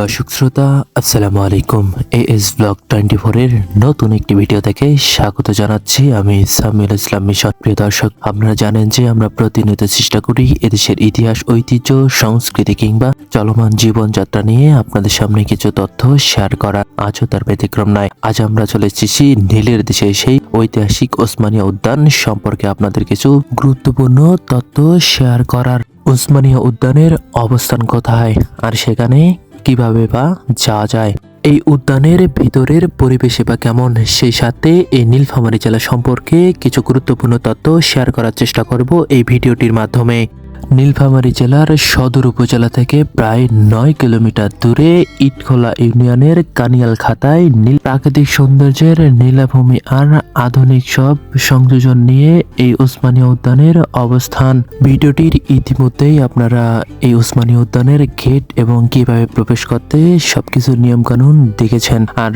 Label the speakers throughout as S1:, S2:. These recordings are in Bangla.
S1: দর্শক শ্রোতা, আসসালামু আলাইকুম। এ এস ব্লগ টোয়েন্টি ফোরের নতুন একটি ভিডিও থেকে স্বাগত জানাচ্ছি আমি সামিউল ইসলাম মিশন। প্রিয় দর্শক, আপনারা জানেন যে আমরা প্রতিনিয়ত চেষ্টা করি এদেশের ইতিহাস, ঐতিহ্য, সংস্কৃতি কিংবা চলমান জীবনযাত্রা নিয়ে আপনাদের সামনে কিছু তথ্য শেয়ার করা। আজও তার ব্যতিক্রম নয়। আজ আমরা চলে এসেছি নীলের দেশে। সেই ঐতিহাসিক ওসমানিয়া উদ্যান সম্পর্কে আপনাদের কিছু গুরুত্বপূর্ণ তথ্য শেয়ার করার। উসমানিয়া উদ্যানের অবস্থান কোথায়? আর সেখানে কীভাবে বা যাওয়া যায়? এই উদ্যানের ভিতরের পরিবেশে বা কেমন? সেই সাথে এই নীলফামারী জেলা সম্পর্কে কিছু গুরুত্বপূর্ণ তথ্য শেয়ার করার চেষ্টা করব এই ভিডিওটির মাধ্যমে। নীলফামারী জেলার সদর উপজেলা থেকে প্রায় নয় কিলোমিটার দূরে ইটখোলা ইউনিয়নের কানিয়াল খাতায় নীল প্রাকৃতিক সৌন্দর্যের নীলাভূমি আর আধুনিক সব সংযোজন নিয়ে এই ওসমানীয় উদ্যানের অবস্থান। ভিডিওটির ইতিমধ্যেই আপনারা এই ওসমানীয় উদ্যানের গেট এবং কীভাবে প্রবেশ করতে সবকিছু নিয়ম কানুন দেখেছেন। আর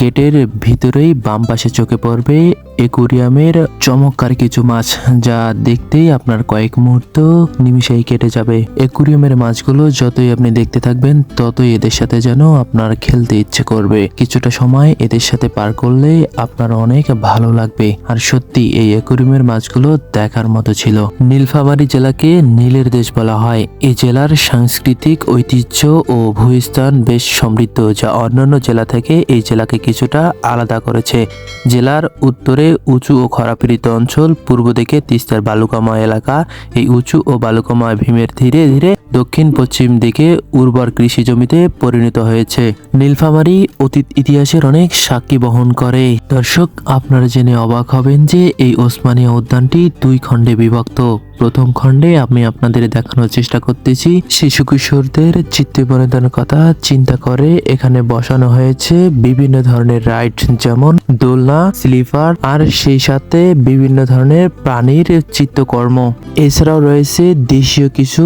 S1: গেটের ভিতরেই বাম পাশে চোখে পড়বে একুরিয়ামের চমৎকার কিছু মাছ, যা দেখতেই আপনার কয়েক মুহূর্ত নিমিষেই কেটে যাবে। একুরিয়ামের মাছগুলো যতই আপনি দেখতে থাকবেন, ততই এদের সাথে যেন আপনার খেলতে ইচ্ছে করবে। কিছুটা সময় এদের সাথে পার করলে আপনার অনেক ভালো লাগবে। আর সত্যি, এই একুরিয়ামের মাছগুলো দেখার মতো ছিল। নীলফামারী জেলাকে নীলের দেশ বলা হয়। এই জেলার সাংস্কৃতিক ঐতিহ্য ও ভূস্থান বেশ সমৃদ্ধ, যা অন্যান্য জেলা থেকে এই জেলাকে কিছুটা আলাদা করেছে। জেলার উত্তরে উঁচু ও খরাপীড়িত অঞ্চল, পূর্ব দিকে তিস্তার বালুকাময় এলাকা। এই উঁচু ও বালুকাময় ভীমের ধীরে ধীরে দক্ষিণ পশ্চিম দিকে উর্বর কৃষি জমিতে পরিণত হয়েছে। নীলফামারী অতীত ইতিহাসের অনেক সাক্ষী বহন করে। দর্শক, আপনারা জেনে অবাক হবেন যে এই ওসমানিয়া উদ্যানটি দুই খণ্ডে বিভক্ত। প্রথম খণ্ডে আমি আপনাদের দেখানোর চেষ্টা করতেছি, শিশু কিশোরদের চিত্ত বিনোদনের কথা চিন্তা করে এখানে বসানো হয়েছে বিভিন্ন ধরনের রাইড, যেমন দোলনা, স্লিপার আর সেই সাথে বিভিন্ন ধরনের প্রাণীর চিত্তকর্ম এছাড়াও রয়েছে দেশীয় কিছু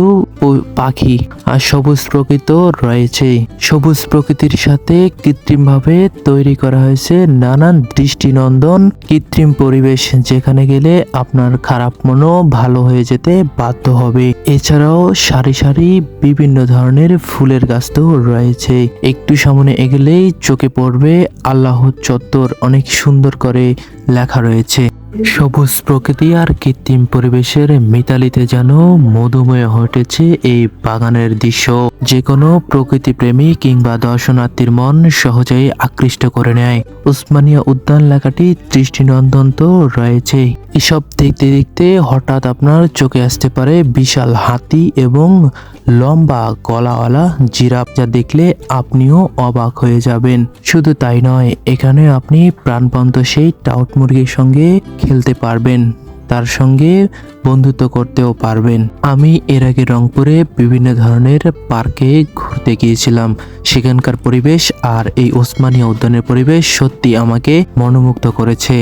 S1: পাখি আর সবুজ প্রকৃত রয়েছে। সবুজ প্রকৃতির সাথে কৃত্রিমভাবে তৈরি করা হয়েছে নানান দৃষ্টিনন্দন কৃত্রিম পরিবেশ, যেখানে গেলে আপনার খারাপ মনও ভালো হয়ে যেতে বাধ্য হবে। এছাড়াও সারি সারি বিভিন্ন ধরনের ফুলের গাছ তো রয়েছে। একটু সামনে এগেলেই চোখে পড়বে আল্লাহ চত্বর, অনেক সুন্দর করে লেখা রয়েছে। সবুজ প্রকৃতি আর কৃত্রিম পরিবেশের মিতালিতে যেন মধুময় উঠেছে এই বাগানের দৃশ্য। যে কোনো প্রকৃতি প্রেমী কিংবা দর্শনার্থীর মন সহজেই আকৃষ্ট করে নেয়। উসমানিয়া উদ্যান লেখাটি দৃষ্টিনন্দন তো রয়েছে। এসব দেখতে দেখতে হঠাৎ আপনার চোখে আসতে পারে বিশাল হাতি এবং লম্বা গলাওয়ালা জিরাফ যা দেখলে আপনিও অবাক হয়ে যাবেন। শুধু তাই নয়, এখানে আপনি প্রাণপন্ত সেই টাউট মুরগির সঙ্গে খেলতে পারবেন। তার সঙ্গে বন্ধুত্ব করতেও পারবেন। আমি এর আগে রংপুরে বিভিন্ন ধরনের পার্কে ঘুরতে গিয়েছিলাম। সেখানকার পরিবেশ আর এই ওসমানিয়া উদ্যানের পরিবেশ সত্যি আমাকে মনোমুগ্ধ করেছে।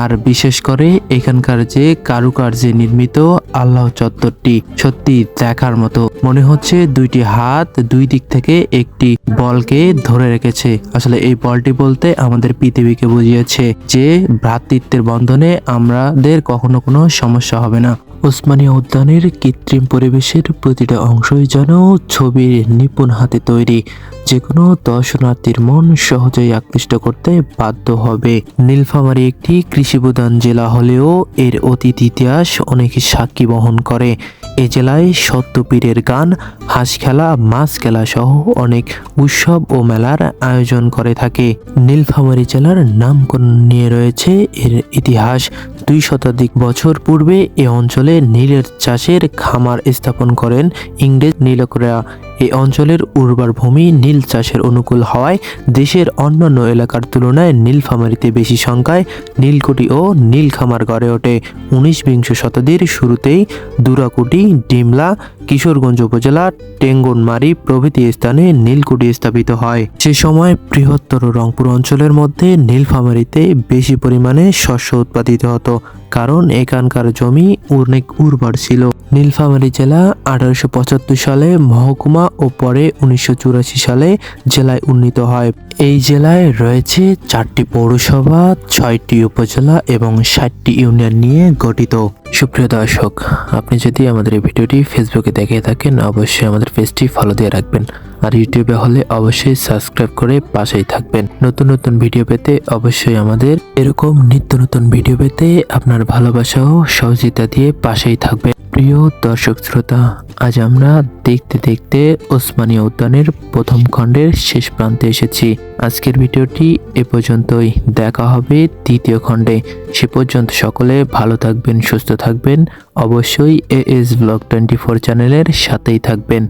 S1: আর বিশেষ করে এখানকার যে কারুকার্যে নির্মিত আল্লাহ চত্বরটি, সত্যি দেখার মতো। মনে হচ্ছে দুইটি হাত দুই দিক থেকে একটি বলকে ধরে রেখেছে। আসলে এই বলটি বলতে আমাদের পৃথিবীকে বুঝিয়েছে যে ভ্রাতৃত্বের বন্ধনে আমাদের কখনো কোনো সমস্যা হবে না। ওসমানিয়া উদ্যানের কৃত্রিম পরিবেশের প্রতিটা অংশই যেন ছবির নিপুণ হাতে তৈরি। যে কোনো দর্শনার্থীর মন সহজেই আকৃষ্ট করতে বাধ্য হবে। নীলফামারী একটি কৃষিপ্রধান জেলা হলেও এর অতীত ইতিহাস অনেক সাক্ষী বহন করে। এ জেলায় সত্যপীরের গান, হাঁস খেলা, মাছ খেলা সহ অনেক উৎসব ও মেলার আয়োজন করে থাকে। নীলফামারী জেলার নামকরণ নিয়ে রয়েছে এর ইতিহাস। দুই শতাধিক বছর পূর্বে এ অঞ্চলে নীলের চাষের খামার স্থাপন করেন ইংরেজ নীলকরা। এই অঞ্চলের উর্বর ভূমি নীল চাষের অনুকূল হওয়ায় দেশের অন্যান্য এলাকার তুলনায় নীলফামারীতে বেশি সংখ্যায় নীলকুঠি ও নীল খামার গড়ে ওঠে। উনিশ বিংশ শতাব্দীর শুরুতেই দুরাকুটি, ডিমলা, কিশোরগঞ্জ উপজেলা টেঙ্গনমারি প্রভৃতি স্থানে নীলকুঠি স্থাপিত হয়। সে সময় বৃহত্তর রংপুর অঞ্চলের মধ্যে নীলফামারীতে বেশি পরিমাণে শস্য উৎপাদিত হতো। কারণ এখানকার জমি অনেক উর্বর ছিল। নীলফামারী জেলা আঠারোশো পঁচাত্তর সালে মহকুমা ও পরে উনিশশো চুরাশি সালে জেলায় উন্নীত হয়। এই জেলায় রয়েছে চারটি পৌরসভা, ছয়টি উপজেলা এবং ষাটটি ইউনিয়ন নিয়ে গঠিত। সুপ্রিয় দর্শক, আপনি যদি আমাদের এই ভিডিওটি ফেসবুকে দেখে থাকেন, অবশ্যই আমাদের পেজটি ফলো দিয়ে রাখবেন। আর ইউটিউবে হলে অবশ্যই সাবস্ক্রাইব করে পাশেই থাকবেন। নতুন নতুন ভিডিও পেতে অবশ্যই আমাদের এরকম নিত্য নতুন ভিডিও পেতে আপনার ভালোবাসা ও সহযোগিতা দিয়ে পাশেই থাকবেন। প্রিয় দর্শক শ্রোতা, আজ আমরা দেখতে দেখতে ওসমানীয় উদ্যানের প্রথম খণ্ডের শেষ প্রান্তে এসেছি। আজকের ভিডিওটি এ পর্যন্তই। দেখা হবে দ্বিতীয় খণ্ডে। সে পর্যন্ত সকলে ভালো থাকবেন, সুস্থ থাকবেন। অবশ্যই A S blog twenty four চ্যানেলের সাথেই থাকবেন।